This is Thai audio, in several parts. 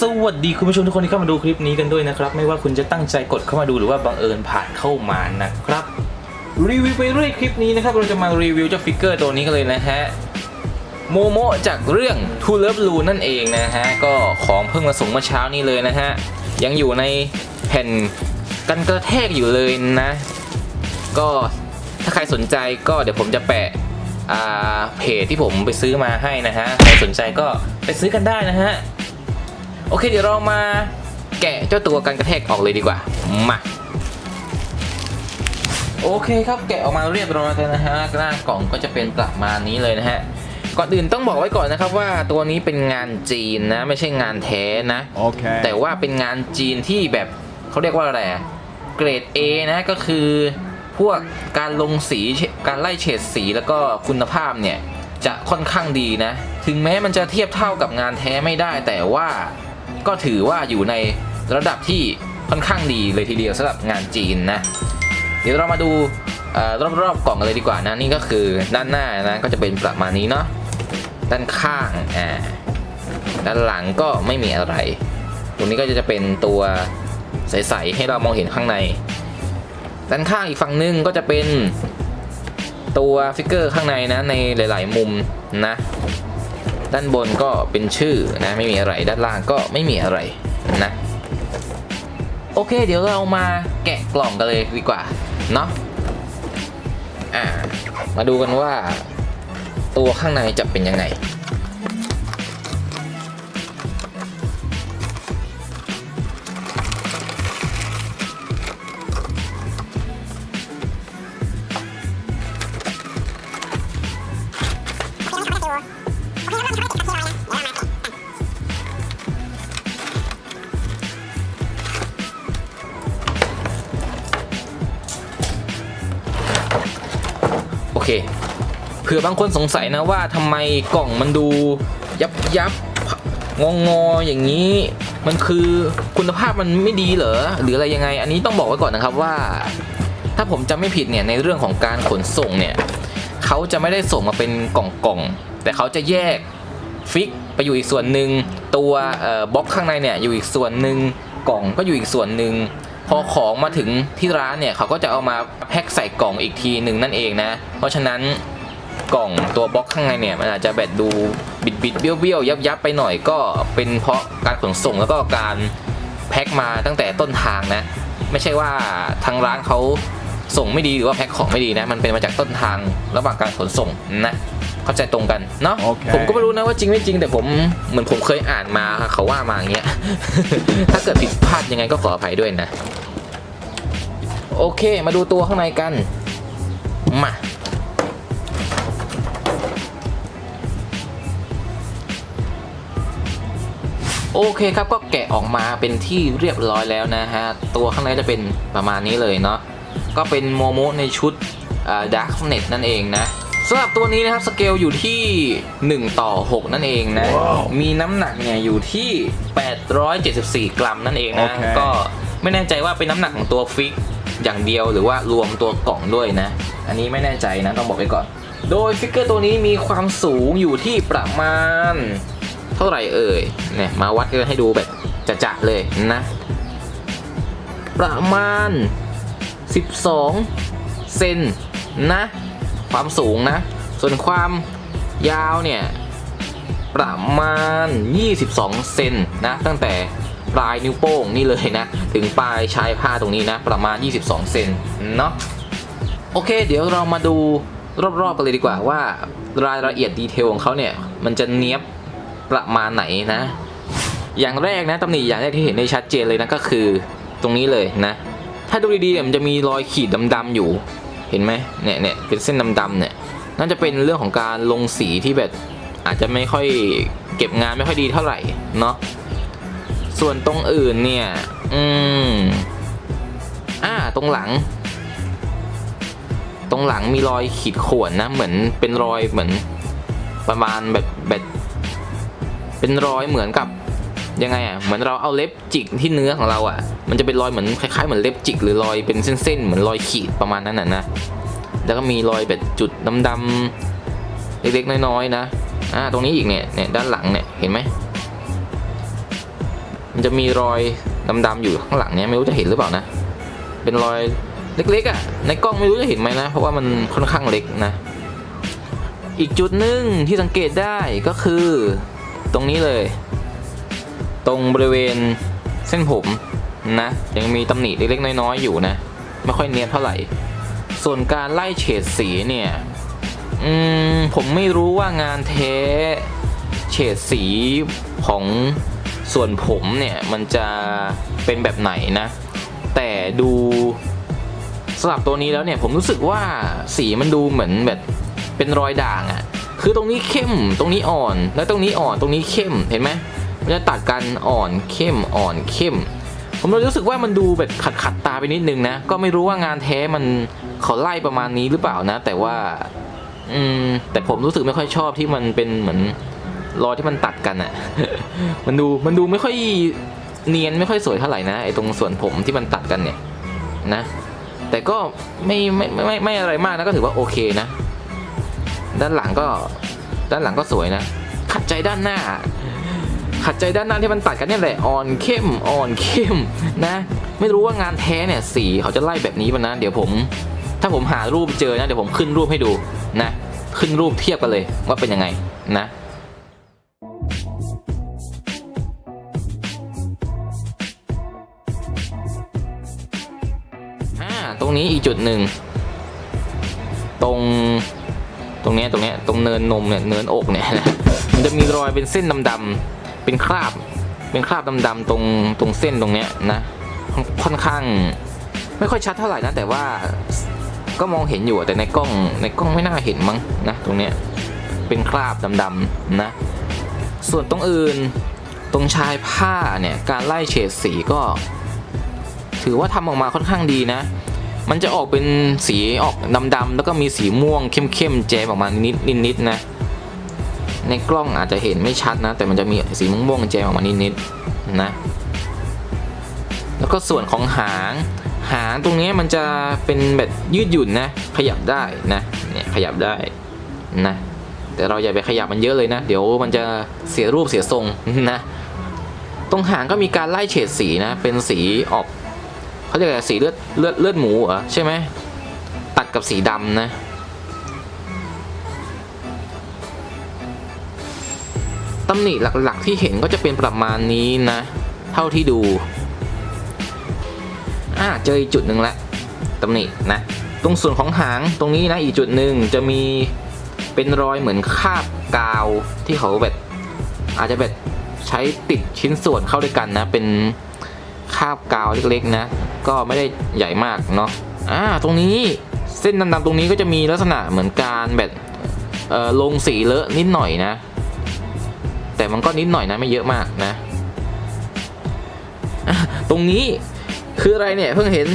สวัสดีคุณผู้ชมทุกคนที่เข้ามาดูคลิปนี้กันด้วยนะครับ ไม่ว่าคุณจะตั้งใจกดเข้ามาดูหรือว่าบังเอิญผ่านเข้ามานะครับ รีวิวไปเรื่อยคลิปนี้นะครับ เราจะมารีวิวเจ้าฟิกเกอร์ตัวนี้กันเลยนะฮะโมโมจากเรื่อง To Love Lu นั่นเองนะฮะ ก็ของเพิ่งมาส่งเมื่อเช้านี้เลยนะฮะ ยังอยู่ในแผ่นกันกระแทกอยู่เลยนะ ก็ถ้าใครสนใจก็เดี๋ยวผมจะแปะเพจที่ผมไปซื้อมาให้นะฮะ ใครสนใจก็ไปซื้อกันได้นะฮะ โอเคเดี๋ยวเรามาแกะเจ้าตัวกันกระแทกออกเลยดีกว่า มาโอเคครับแกะออกมาเรียบร้อยแล้วนะฮะหน้ากล่องก็จะเป็นประมาณนี้เลยนะฮะก่อนอื่นต้องบอกไว้ก่อนนะครับว่าตัวนี้เป็นงานจีนนะ ไม่ใช่งานแท้นะ Okay. แต่ว่าเป็นงานจีนที่แบบเขาเรียกว่าอะไรอะเกรด A นะก็คือพวกการลงสีการไล่เฉดสีแล้วก็คุณภาพเนี่ยจะค่อนข้างดีนะ ถึงแม้มันจะเทียบเท่ากับงานแท้ไม่ได้ แต่ว่า ก็ถือว่าอยู่ในระดับที่ค่อนข้างดีเลยทีเดียวสำหรับงานจีนนะ เดี๋ยวเรามาดูอรอบๆกล่องกันเลยดีกว่านะนี่ก็คือด้านหน้านะก็จะเป็นประมาณนี้เนาะด้านข้างอ่าด้านหลังก็ไม่มีอะไร ตรงนี้ก็จะเป็นตัวใสๆให้เรามองเห็นข้างใน ด้านข้างอีกฝั่งหนึงก็จะเป็นตัวฟิกเกอร์ข้างในนะในหลาย ๆ มุมนะ ด้านบนก็เป็นชื่อนะไม่มีอะไรด้านล่างก็ไม่มีอะไรนะโอเค เดี๋ยวเรามาแกะกล่องกันเลยดีกว่าเนาะอ่ามาดูกันว่าตัวข้างในจะเป็นยังไง เผื่อบางคนสงสัยนะว่าทำไมกล่องมันดูยับยับงองอๆอย่างนี้มันคือคุณภาพมันไม่ดีเหรอหรืออะไรยังไง อันนี้ต้องบอกไว้ก่อนนะครับว่า ถ้าผมจำไม่ผิดเนี่ยในเรื่องของการขนส่งเนี่ยเขาจะไม่ได้ส่งมาเป็นกล่องๆแต่เขาจะแยกฟิกไปอยู่อีกส่วนหนึ่งตัวบล็อกข้างในเนี่ยอยู่อีกส่วนหนึ่งกล่องก็อยู่อีกส่วนหนึ่งพอของมาถึงที่ร้านเนี่ยเขาก็จะเอามาแพ็คใส่กล่องอีกทีหนึ่งนั่นเองนะ เพราะฉะนั้น กล่องตัวบล็อกข้างในเนี่ยมันอาจจะแบบดูบิดบิดๆเบี้ยวเบี้ยวยับยับๆไปหน่อยก็เป็นเพราะการขนส่งแล้วก็การแพ็คมาตั้งแต่ต้นทางนะ ไม่ใช่ว่าทางร้านเขาส่งไม่ดีหรือว่าแพ็คของไม่ดีนะมันเป็นมาจากต้นทางระหว่างการขนส่งนะเข้าใจตรงกันเนาะโอเคผมก็ไม่รู้นะว่าจริงไม่จริงแต่ผมเหมือนผมเคยอ่านมาเขาว่ามาอย่างเงี้ย ถ้าเกิดผิดพลาดยังไงก็ขออภัยด้วยนะ โอเค มาดูตัวข้างในกัน มา โอเคครับก็แกะออกมาเป็นที่เรียบร้อยแล้วนะฮะ ตัวข้างในจะเป็นประมาณนี้เลยเนาะก็เป็นโมโมในชุดดาร์กเน็ตนั่นเองนะสำหรับตัวนี้นะครับสเกลอยู่ที่ 1 ต่อ 6 นั่นเองนะมีน้ำหนักเนี่ยอยู่ที่ 874 กรัมนั่นเองนะโอเคก็ไม่แน่ใจว่าเป็นน้ำหนักของตัวฟิกอย่างเดียวหรือว่ารวมตัวกล่องด้วยนะ อันนี้ไม่แน่ใจนะต้องบอกไว้ก่อน โดยฟิกเกอร์ตัวนี้มีความสูงอยู่ที่ประมาณ เท่าไหร่เอ่ยเนี่ยมาวัดกันให้ดูแบบจะๆเลยนะ ประมาณ 12 เซนนะ ความสูงนะ ส่วนความยาวเนี่ย ประมาณ 22 เซนนะ ตั้งแต่ปลายนิ้วโป้งนี่เลยนะ ถึงปลายชายผ้าตรงนี้นะ ประมาณ 22 เซนเนาะโอเค เดี๋ยวเรามาดูรอบๆกันเลยดีกว่าว่ารายละเอียดดีเทลของเขาเนี่ย มันจะเนี้ยบ ประมาณไหนนะ อย่างแรกนะตำหนิอย่างแรกที่เห็นได้ชัดเจนเลยนะก็คือตรงนี้เลยนะ ถ้าดูดีๆมันจะมีรอยขีดดำๆอยู่ เห็นไหมเนี่ยเนี่ยเป็นเส้นดำๆเนี่ย น่าจะเป็นเรื่องของการลงสีที่แบบอาจจะไม่ค่อยเก็บงานไม่ค่อยดีเท่าไหร่เนาะส่วนตรงอื่นเนี่ย อืมอ่าตรงหลัง ตรงหลังมีรอยขีดข่วนนะ เหมือนเป็นรอยเหมือนประมาณแบบแบบ เป็นรอยเหมือนกับยังไงอะเหมือนเราเอาเล็บจิกที่เนื้อของเราอะ มันจะเป็นรอยเหมือนคล้ายๆเหมือนเล็บจิกหรือรอยเป็นเส้นๆเหมือนรอยขีดประมาณนั้นน่ะนะแล้วก็มีรอยแบบจุดดำๆเล็กๆน้อยๆนะอ่าตรงนี้อีกเนี่ยเนี่ยด้านหลังเนี่ยเห็นไหมมันจะมีรอยดำๆอยู่ข้างหลังเนี้ยไม่รู้จะเห็นหรือเปล่านะ เป็นรอยเล็กๆอะในกล้องไม่รู้จะเห็นไหมนะ เพราะว่ามันค่อนข้างเล็กนะ อีกจุดหนึ่งที่สังเกตได้ก็คือ ตรงนี้เลย ตรงบริเวณเส้นผมนะ ยังมีตำหนิเล็กๆน้อยๆอยู่นะ ไม่ค่อยเนียนเท่าไหร่ ส่วนการไล่เฉดสีเนี่ยมผมไม่รู้ว่างานเทเฉดสีของส่วนผมเนี่ยมันจะเป็นแบบไหนนะ แต่ดูสำหรับตัวนี้แล้วเนี่ยผมรู้สึกว่าสีมันดูเหมือนแบบเป็นรอยด่างอะ่ะ คือตรงนี้เข้มตรงนี้อ่อน แล้วตรงนี้อ่อนตรงนี้เข้มเห็นไหมมันจะตัดกันอ่อนเข้มอ่อนเข้ม ผมเลยรู้สึกว่ามันดูแบบขัดขัดตาไปนิดนึงนะ ก็ไม่รู้ว่างานแท้มันเขาไล่ประมาณนี้หรือเปล่านะ แต่ว่า อืมแต่ผมรู้สึกไม่ค่อยชอบที่มันเป็นเหมือนรอยที่มันตัดกันอะ่ะ มันดูมันดูไม่ค่อยเนียนไม่ค่อยสวยเท่าไหร่นะไอ้ตรงส่วนผมที่มันตัดกันเนี่ยนะ แต่ก็ไม่ไม่ไม่ไม่ไม่อะไรมากนะก็ถือว่าโอเคนะ ด้านหลังก็ด้านหลังก็สวยนะ ขัดใจด้านหน้า ขัดใจด้านหน้าที่มันตัดกันเนี่ยแหละอ่อนเข้มอ่อนเข้มนะ ไม่รู้ว่างานแท้เนี่ยสีเขาจะไล่แบบนี้ป่ะนะเดี๋ยวผม ถ้าผมหารูปเจอนะเดี๋ยวผมขึ้นรูปให้ดูนะ ขึ้นรูปเทียบกันเลยว่าเป็นยังไงนะตรงนี้อีกจุดหนึ่ง ตรง ตรงเนี้ยตรงเนี้ยตรงเนินนมเนี่ยเนินอกเนี่ยนะมันจะมีรอยเป็นเส้นดำๆเป็นคราบ เป็นคราบดำๆตรงตรงเส้นตรงเนี้ยนะค่อนข้าง ไม่ค่อยชัดเท่าไหร่นะแต่ว่าก็มองเห็นอยู่แต่ในกล้องในกล้องไม่น่าเห็นมั้งนะตรงเนี้ยเป็นคราบดำๆนะส่วนตรงอื่นตรงชายผ้าเนี่ยการไล่เฉดสีก็ ถือว่าทำออกมาค่อนข้างดีนะ มันจะออกเป็นสีออกดำๆแล้วก็มีสีม่วงเข้มๆแจมออกมานิดนิดนะ ในกล้องอาจจะเห็นไม่ชัดนะ แต่มันจะมีสีม่วงๆแจมออกมานิดๆนะ แล้วก็ส่วนของหาง หางตรงนี้มันจะเป็นแบบยืดหยุ่นนะ ขยับได้นะเนี่ยขยับได้นะ แต่เราอย่าไปขยับมันเยอะเลยนะ เดี๋ยวมันจะเสียรูปเสียทรงนะ ตรงหางก็มีการไล่เฉดสีนะ เป็นสีออก เขาเรียกอะไรสีเลือดเลือดเลือดหมูเหรอใช่ไหมตัดกับสีดำนะตำหนิหลักๆที่เห็นก็จะเป็นประมาณนี้นะ เท่าที่ดูอ่าเจออีกจุดหนึ่งละตำหนินะตรงส่วนของหางตรงนี้นะอีกจุดหนึ่งจะมีเป็นรอยเหมือนคาบกาวที่เขาแบบอาจจะแบบใช้ติดชิ้นส่วนเข้าด้วยกันนะ เป็นคาบกาวเล็กๆนะ ก็ไม่ได้ใหญ่มากเนาะอ่าตรงนี้เส้นดำๆตรงนี้ก็จะมีลักษณะเหมือนการแบบเอ่อลงสีเลอะนิดหน่อยนะ แต่มันก็นิดหน่อยนะไม่เยอะมากนะะตรงนี้คืออะไรเนี่ยเพิ่งเห็น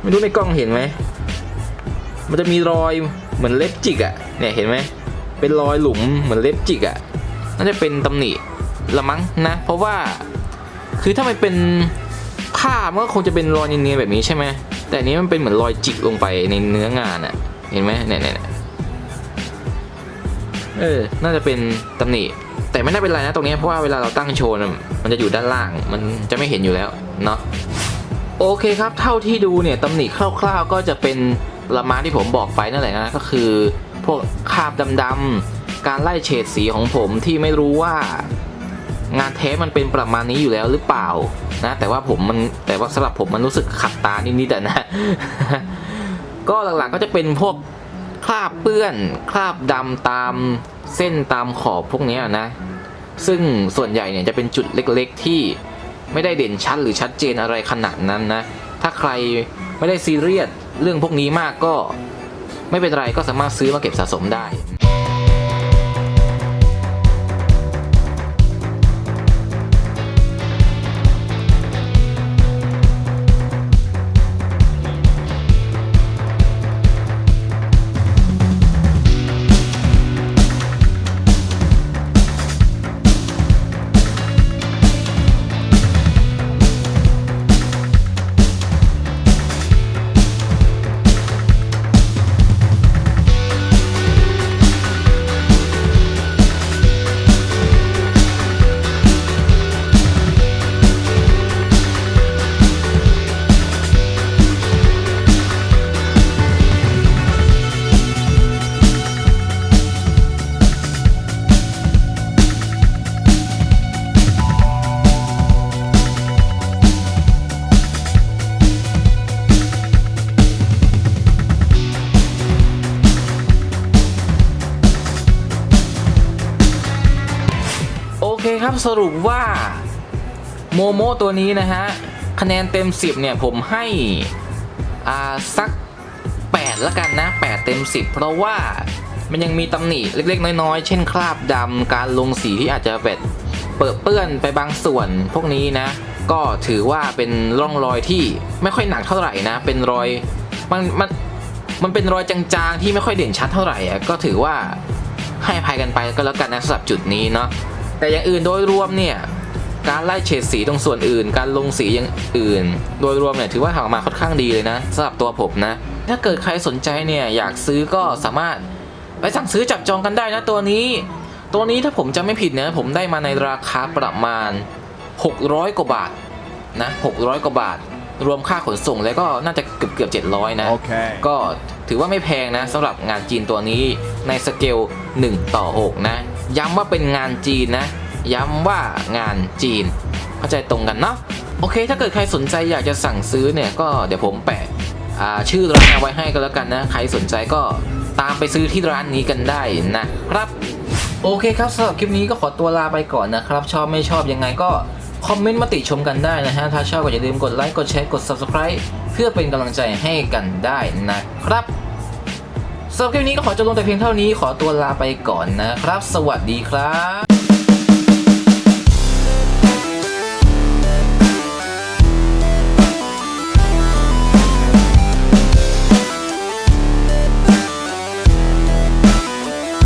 ไม่รู้ในกล้องเห็นไหมมันจะมีรอยเหมือนเล็บจิกอะเนี่ยเห็นไหมเป็นรอยหลุมเหมือนเล็บจิกอะน่าจะเป็นตำหนิละมั้งนะ เพราะว่าคือถ้ามันเป็น ผ้ามันก็คงจะเป็นรอยเนียนๆแบบนี้ใช่ไหมแต่อันนี้มันเป็นเหมือนรอยจิกลงไปในเนื้องานอะเห็นไหมเนี่ยเนี่ยเนี่ยเออ น่าจะเป็นตำหนิ แต่ไม่น่าเป็นไรนะตรงนี้เพราะว่าเวลาเราตั้งโชว์มันจะอยู่ด้านล่าง มันจะไม่เห็นอยู่แล้วเนาะโอเคครับ เท่าที่ดูเนี่ยตำหนิคร่าวๆ ก็จะเป็นละมาที่ผมบอกไปนั่นแหละนะก็คือ พวกคาบดำๆการไล่เฉดสีของผมที่ไม่รู้ว่างานเทปมันเป็นประมาณนี้อยู่แล้วหรือเปล่า นะแต่ว่าผมมันแต่ว่าสำหรับผมมันรู้สึกขัดตานิดๆแต่นะ ก็หลักๆก็จะเป็นพวกคราบเปื้อนคราบดำตามเส้นตามขอบพวกนี้นะ ซึ่งส่วนใหญ่เนี่ยจะเป็นจุดเล็กๆที่ไม่ได้เด่นชัดหรือชัดเจนอะไรขนาดนั้นนะ ถ้าใครไม่ได้ซีเรียสเรื่องพวกนี้มากก็ไม่เป็นไรก็สามารถซื้อมาเก็บสะสมได้ สรุปว่าโมโมตัวนี้นะฮะ คะแนนเต็ม 10 เนี่ย ผมให้อ่าสัก 8 ละกันนะ 8 เต็ม 10 เพราะว่ามันยังมีตำหนิเล็กๆ น้อยๆ เช่นคราบดำการลงสีที่อาจจะแบบเปิดเปื้อนไปบางส่วนพวกนี้นะ ก็ถือว่าเป็นร่องรอยที่ไม่ค่อยหนักเท่าไหร่นะ เป็นรอยมันมันมันเป็นรอยจางๆ ที่ไม่ค่อยเด่นชัดเท่าไหร่ก็ถือว่าให้ภัยกันไปก็แล้วกันนะสำหรับจุดนี้เนาะ แต่อย่างอื่นโดยรวมเนี่ยการไล่เฉดสีตรงส่วนอื่น การลงสีอย่างอื่น โดยรวมเนี่ยถือว่าทำออกมาค่อนข้างดีเลยนะสำหรับตัวผมนะ ถ้าเกิดใครสนใจเนี่ยอยากซื้อก็สามารถไปสั่งซื้อจับจองกันได้นะตัวนี้ ตัวนี้ถ้าผมจำไม่ผิดนะผมได้มาในราคาประมาณ 600 กว่าบาทนะ600 กว่าบาท รวมค่าขนส่งแล้วก็น่าจะเกือบเกือบ700 นะ Okay. ก็ถือว่าไม่แพงนะสำหรับงานจีนตัวนี้ในสเกล1 ต่อ6นะ ย้ำว่าเป็นงานจีนนะ ย้ำว่างานจีน เข้าใจตรงกันเนาะ โอเค ถ้าเกิดใครสนใจอยากจะสั่งซื้อเนี่ย ก็เดี๋ยวผมแปะชื่อร้านเอาไว้ให้ก็แล้วกันนะ ใครสนใจก็ตามไปซื้อที่ร้านนี้กันได้นะครับ โอเคครับสำหรับคลิปนี้ก็ขอตัวลาไปก่อนนะครับ ชอบไม่ชอบยังไงก็คอมเมนต์มาติชมกันได้นะฮะ ถ้าชอบก็อย่าลืมกดไลค์ กดแชร์ กด Subscribe เพื่อเป็นกำลังใจให้กันได้นะครับ สำหรับคลิปนี้ก็ขอจบลงแต่เพียงเท่านี้ขอตัวลาไปก่อนนะครับ สวัสดีครับ